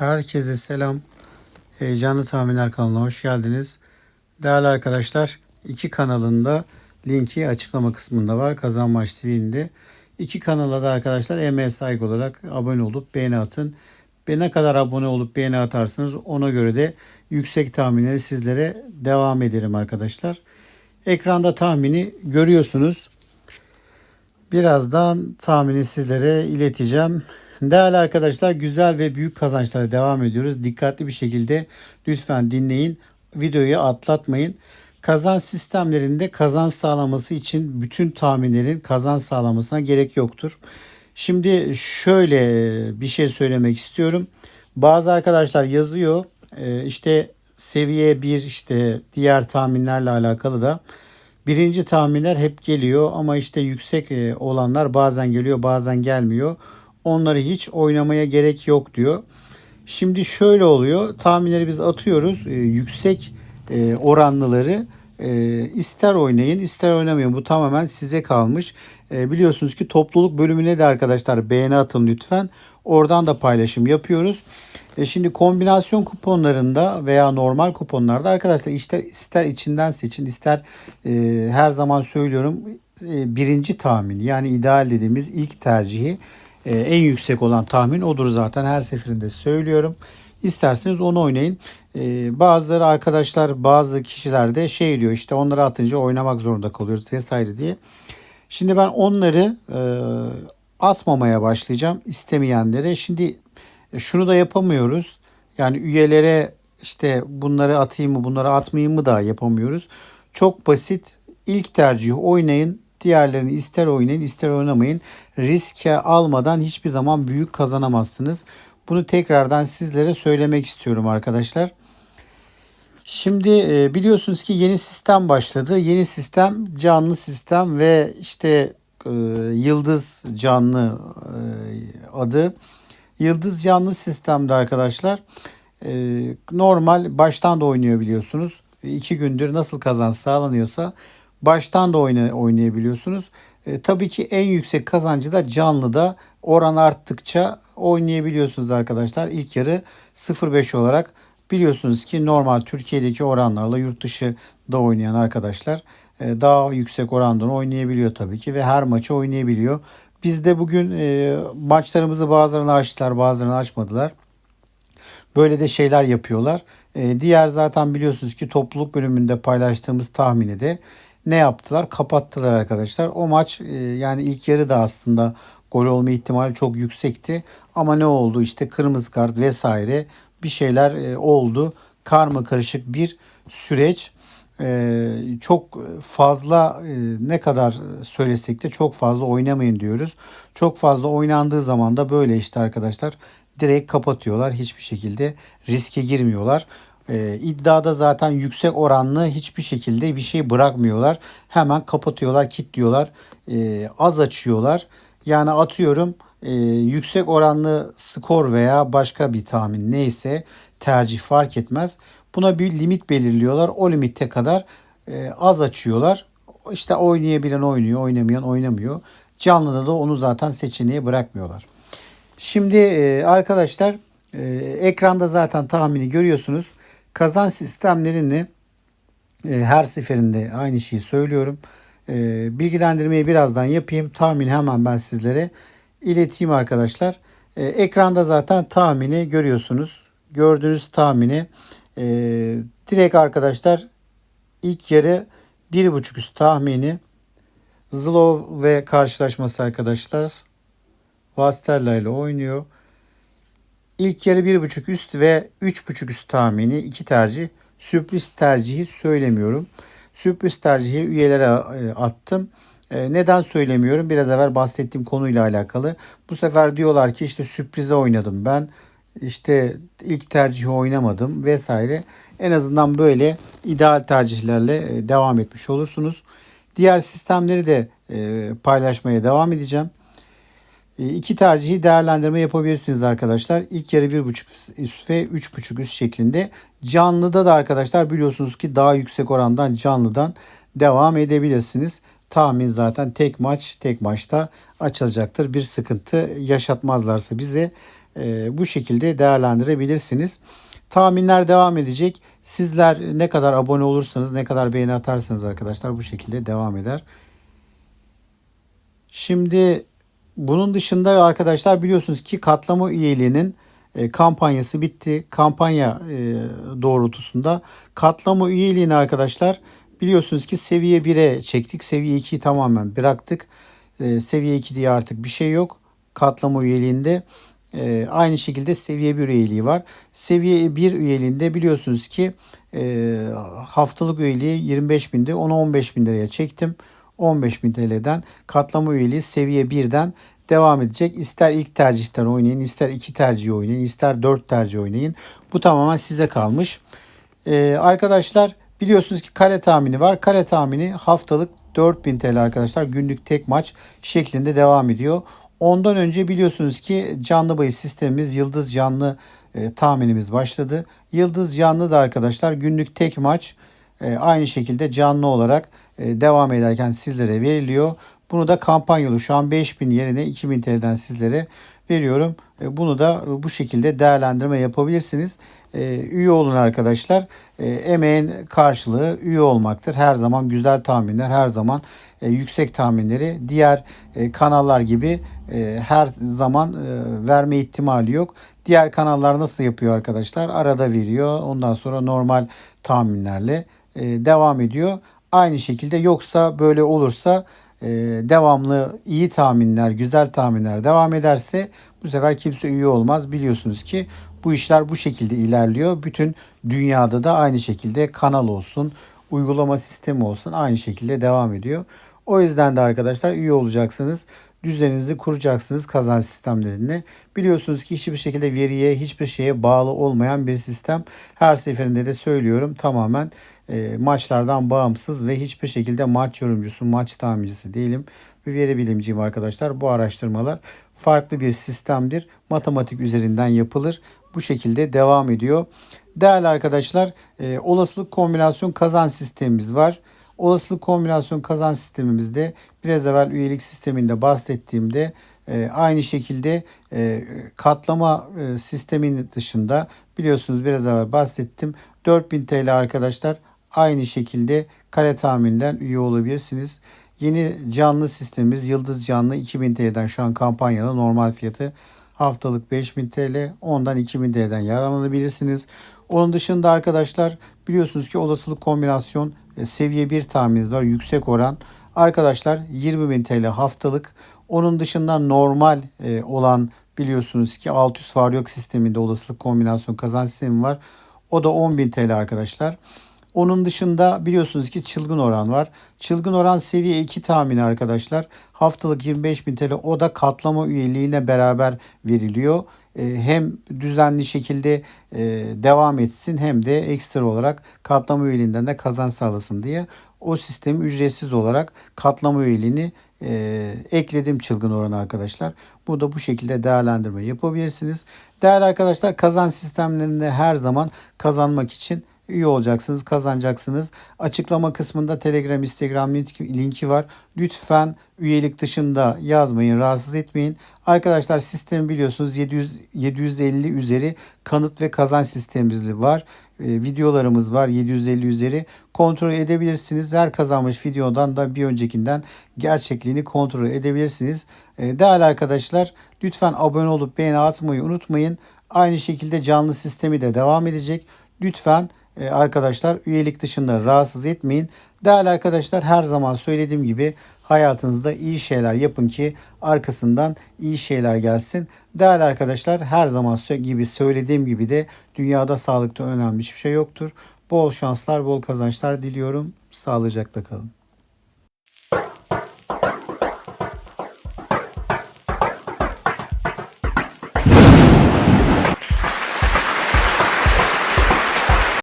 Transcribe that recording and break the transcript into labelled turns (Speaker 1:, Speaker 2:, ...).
Speaker 1: Herkese selam. Heyecanlı Tahminler kanalına hoş geldiniz. Değerli arkadaşlar, iki kanalında linki açıklama kısmında var. Kazanmaç TV'nin de. İki kanala da arkadaşlar emeğe olarak abone olup beğeni atın. Ve ne kadar abone olup beğeni atarsınız ona göre de yüksek tahminleri sizlere devam ederim arkadaşlar. Ekranda tahmini görüyorsunuz. Birazdan tahmini sizlere ileteceğim. Değerli arkadaşlar güzel ve büyük kazançlara devam ediyoruz. Dikkatli bir şekilde lütfen dinleyin. Videoyu atlatmayın. Kazanç sistemlerinde kazanç sağlaması için bütün tahminlerin kazanç sağlamasına gerek yoktur. Şimdi şöyle bir şey söylemek istiyorum. Bazı arkadaşlar yazıyor e, işte seviye 1 işte diğer tahminlerle alakalı da birinci tahminler hep geliyor ama işte yüksek e, olanlar bazen geliyor bazen gelmiyor. Onları hiç oynamaya gerek yok diyor. Şimdi şöyle oluyor. Tahminleri biz atıyoruz. E, yüksek e, oranlıları e, ister oynayın ister oynamayın. Bu tamamen size kalmış. E, biliyorsunuz ki topluluk bölümüne de arkadaşlar beğeni atın lütfen. Oradan da paylaşım yapıyoruz. E, şimdi kombinasyon kuponlarında veya normal kuponlarda arkadaşlar ister, ister içinden seçin ister e, her zaman söylüyorum e, birinci tahmin yani ideal dediğimiz ilk tercihi e, en yüksek olan tahmin odur zaten her seferinde söylüyorum. İsterseniz onu oynayın. E, bazıları arkadaşlar bazı kişiler de şey diyor işte onları atınca oynamak zorunda kalıyoruz vesaire diye. Şimdi ben onları e, atmamaya başlayacağım istemeyenlere. Şimdi şunu da yapamıyoruz. Yani üyelere işte bunları atayım mı bunları atmayayım mı da yapamıyoruz. Çok basit. İlk tercihi oynayın. Diğerlerini ister oynayın ister oynamayın. Riske almadan hiçbir zaman büyük kazanamazsınız. Bunu tekrardan sizlere söylemek istiyorum arkadaşlar. Şimdi e, biliyorsunuz ki yeni sistem başladı. Yeni sistem canlı sistem ve işte e, yıldız canlı e, adı. Yıldız canlı sistemde arkadaşlar normal baştan da oynuyor biliyorsunuz. İki gündür nasıl kazanç sağlanıyorsa baştan da oyna, oynayabiliyorsunuz. E, tabii ki en yüksek kazancı da canlıda oran arttıkça oynayabiliyorsunuz arkadaşlar. İlk yarı 0.5 olarak biliyorsunuz ki normal Türkiye'deki oranlarla yurt dışı da oynayan arkadaşlar e, daha yüksek orandan oynayabiliyor tabii ki ve her maçı oynayabiliyor. Biz de bugün e, maçlarımızı bazılarını açtılar bazılarını açmadılar. Böyle de şeyler yapıyorlar. E, diğer zaten biliyorsunuz ki topluluk bölümünde paylaştığımız tahmini de ne yaptılar? Kapattılar arkadaşlar. O maç e, yani ilk yarı da aslında gol olma ihtimali çok yüksekti. Ama ne oldu? İşte kırmızı kart vesaire bir şeyler e, oldu. Karma karışık bir süreç. E, çok fazla ne kadar söylesek de çok fazla oynamayın diyoruz. Çok fazla oynandığı zaman da böyle işte arkadaşlar direkt kapatıyorlar. Hiçbir şekilde riske girmiyorlar. Ee, iddiada zaten yüksek oranlı hiçbir şekilde bir şey bırakmıyorlar. Hemen kapatıyorlar, kilitliyorlar, e, az açıyorlar. Yani atıyorum e, yüksek oranlı skor veya başka bir tahmin neyse tercih fark etmez. Buna bir limit belirliyorlar. O limitte kadar e, az açıyorlar. İşte oynayabilen oynuyor, oynamayan oynamıyor. Canlıda da onu zaten seçeneğe bırakmıyorlar. Şimdi e, arkadaşlar e, ekranda zaten tahmini görüyorsunuz. Kazan sistemlerini e, her seferinde aynı şeyi söylüyorum. E, bilgilendirmeyi birazdan yapayım. Tahmin hemen ben sizlere ileteyim arkadaşlar. E, ekranda zaten tahmini görüyorsunuz. Gördüğünüz tahmini e, direkt arkadaşlar ilk yarı bir buçuk üst tahmini Zlov ve karşılaşması arkadaşlar Vasterla ile oynuyor. İlk yarı 1.5 üst ve 3.5 üst tahmini iki tercih. Sürpriz tercihi söylemiyorum. Sürpriz tercihi üyelere e, attım. E, neden söylemiyorum? Biraz evvel bahsettiğim konuyla alakalı. Bu sefer diyorlar ki işte sürprize oynadım ben. İşte ilk tercihi oynamadım vesaire. En azından böyle ideal tercihlerle e, devam etmiş olursunuz. Diğer sistemleri de paylaşmaya devam edeceğim. E, iki tercihi değerlendirme yapabilirsiniz arkadaşlar. İlk yarı 1.5 üst ve 3.5 üst şeklinde. Canlıda da arkadaşlar biliyorsunuz ki daha yüksek orandan canlıdan devam edebilirsiniz. Tahmin zaten tek maç tek maçta açılacaktır. Bir sıkıntı yaşatmazlarsa bize. e, bu şekilde değerlendirebilirsiniz. Tahminler devam edecek. Sizler ne kadar abone olursanız, ne kadar beğeni atarsanız arkadaşlar bu şekilde devam eder. Şimdi bunun dışında arkadaşlar biliyorsunuz ki katlama üyeliğinin e, kampanyası bitti. Kampanya e, doğrultusunda katlama üyeliğini arkadaşlar biliyorsunuz ki seviye 1'e çektik. Seviye 2'yi tamamen bıraktık. E, seviye 2 diye artık bir şey yok. Katlama üyeliğinde aynı şekilde seviye 1 üyeliği var. Seviye 1 üyeliğinde biliyorsunuz ki haftalık üyeliği 25 binde onu 15 bin liraya çektim. 15 bin TL'den katlama üyeliği seviye 1'den devam edecek. İster ilk tercihten oynayın, ister iki tercih oynayın, ister dört tercih oynayın. Bu tamamen size kalmış. Ee, arkadaşlar biliyorsunuz ki kale tahmini var. Kale tahmini haftalık 4000 TL arkadaşlar. Günlük tek maç şeklinde devam ediyor. Ondan önce biliyorsunuz ki canlı bahis sistemimiz Yıldız Canlı e, tahminimiz başladı. Yıldız Canlı da arkadaşlar günlük tek maç e, aynı şekilde canlı olarak devam ederken sizlere veriliyor. Bunu da kampanyalı şu an 5000 yerine 2000 TL'den sizlere veriyorum. E, bunu da bu şekilde değerlendirme yapabilirsiniz. E, üye olun arkadaşlar. E, emeğin karşılığı üye olmaktır. Her zaman güzel tahminler, her zaman yüksek tahminleri diğer kanallar gibi her zaman verme ihtimali yok. Diğer kanallar nasıl yapıyor arkadaşlar? Arada veriyor. Ondan sonra normal tahminlerle devam ediyor. Aynı şekilde yoksa böyle olursa e, devamlı iyi tahminler, güzel tahminler devam ederse bu sefer kimse üye olmaz. Biliyorsunuz ki bu işler bu şekilde ilerliyor. Bütün dünyada da aynı şekilde kanal olsun, uygulama sistemi olsun aynı şekilde devam ediyor. O yüzden de arkadaşlar üye olacaksınız. Düzeninizi kuracaksınız kazanç sistemlerinde. Biliyorsunuz ki hiçbir şekilde veriye, hiçbir şeye bağlı olmayan bir sistem. Her seferinde de söylüyorum tamamen e, maçlardan bağımsız ve hiçbir şekilde maç yorumcusu, maç tahmincisi değilim. Bir veri bilimciyim arkadaşlar. Bu araştırmalar farklı bir sistemdir. Matematik üzerinden yapılır. Bu şekilde devam ediyor. Değerli arkadaşlar, e, olasılık kombinasyon kazan sistemimiz var. Olasılık kombinasyon kazan sistemimizde biraz evvel üyelik sisteminde bahsettiğimde e, aynı şekilde e, katlama e, sisteminin dışında biliyorsunuz biraz evvel bahsettim. 4000 TL arkadaşlar aynı şekilde kare tahmininden üye olabilirsiniz. Yeni canlı sistemimiz Yıldız Canlı 2000 TL'den şu an kampanyada normal fiyatı haftalık 5000 TL ondan 2000 TL'den yararlanabilirsiniz. Onun dışında arkadaşlar biliyorsunuz ki olasılık kombinasyon e, seviye 1 tahminimiz var yüksek oran. Arkadaşlar 20.000 TL haftalık. Onun dışında normal e, olan biliyorsunuz ki 600 var yok sisteminde olasılık kombinasyon kazanç sistemi var. O da 10.000 TL arkadaşlar. Onun dışında biliyorsunuz ki çılgın oran var. Çılgın oran seviye 2 tahmini arkadaşlar. Haftalık 25 bin TL o da katlama üyeliğine beraber veriliyor. Ee, hem düzenli şekilde e, devam etsin hem de ekstra olarak katlama üyeliğinden de kazanç sağlasın diye o sistemi ücretsiz olarak katlama üyeliğini e, ekledim çılgın oran arkadaşlar. Bu da bu şekilde değerlendirme yapabilirsiniz. Değerli arkadaşlar kazanç sistemlerinde her zaman kazanmak için üye olacaksınız, kazanacaksınız. Açıklama kısmında Telegram, Instagram linki var. Lütfen üyelik dışında yazmayın, rahatsız etmeyin. Arkadaşlar sistemi biliyorsunuz 700 750 üzeri kanıt ve kazanç sistemimiz var. E, videolarımız var 750 üzeri. Kontrol edebilirsiniz. Her kazanmış videodan da bir öncekinden gerçekliğini kontrol edebilirsiniz. E, değerli arkadaşlar lütfen abone olup beğeni atmayı unutmayın. Aynı şekilde canlı sistemi de devam edecek. Lütfen arkadaşlar üyelik dışında rahatsız etmeyin. Değerli arkadaşlar her zaman söylediğim gibi hayatınızda iyi şeyler yapın ki arkasından iyi şeyler gelsin. Değerli arkadaşlar her zaman gibi söylediğim gibi de dünyada sağlıkta önemli hiçbir şey yoktur. Bol şanslar, bol kazançlar diliyorum. Sağlıcakla kalın.